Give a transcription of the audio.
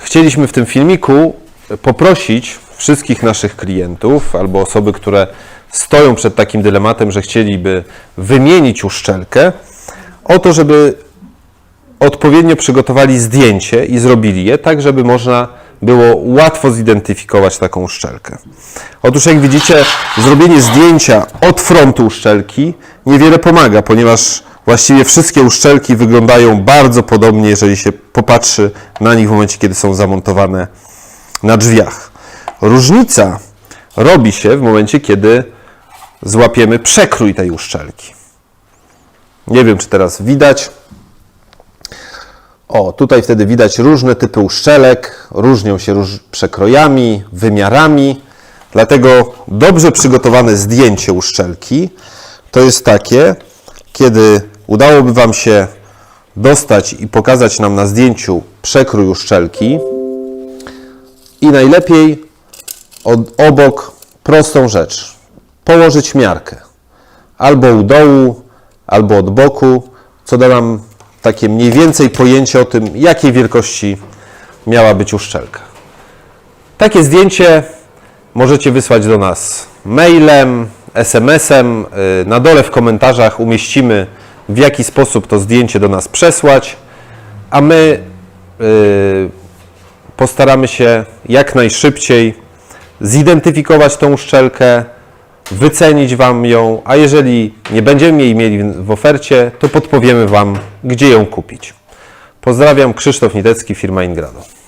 chcieliśmy w tym filmiku poprosić wszystkich naszych klientów albo osoby, które stoją przed takim dylematem, że chcieliby wymienić uszczelkę, o to, żeby odpowiednio przygotowali zdjęcie i zrobili je tak, żeby można było łatwo zidentyfikować taką uszczelkę. Otóż jak widzicie, zrobienie zdjęcia od frontu uszczelki niewiele pomaga, ponieważ właściwie wszystkie uszczelki wyglądają bardzo podobnie, jeżeli się popatrzy na nich w momencie, kiedy są zamontowane na drzwiach. Różnica robi się w momencie, kiedy złapiemy przekrój tej uszczelki. Nie wiem, czy teraz widać. O, tutaj wtedy widać różne typy uszczelek, różnią się róż przekrojami, wymiarami. Dlatego dobrze przygotowane zdjęcie uszczelki to jest takie, kiedy udałoby Wam się dostać i pokazać nam na zdjęciu przekrój uszczelki i najlepiej od, obok prostą rzecz. Położyć miarkę. Albo u dołu, albo od boku, co da nam takie mniej więcej pojęcie o tym, jakiej wielkości miała być uszczelka. Takie zdjęcie możecie wysłać do nas mailem, SMS-em. Yy, Na dole w komentarzach umieścimy, w jaki sposób to zdjęcie do nas przesłać, a my yy, postaramy się jak najszybciej zidentyfikować tą uszczelkę, wycenić Wam ją, a jeżeli nie będziemy jej mieli w ofercie, to podpowiemy Wam, gdzie ją kupić. Pozdrawiam, Krzysztof Nitecki, firma Ingrado.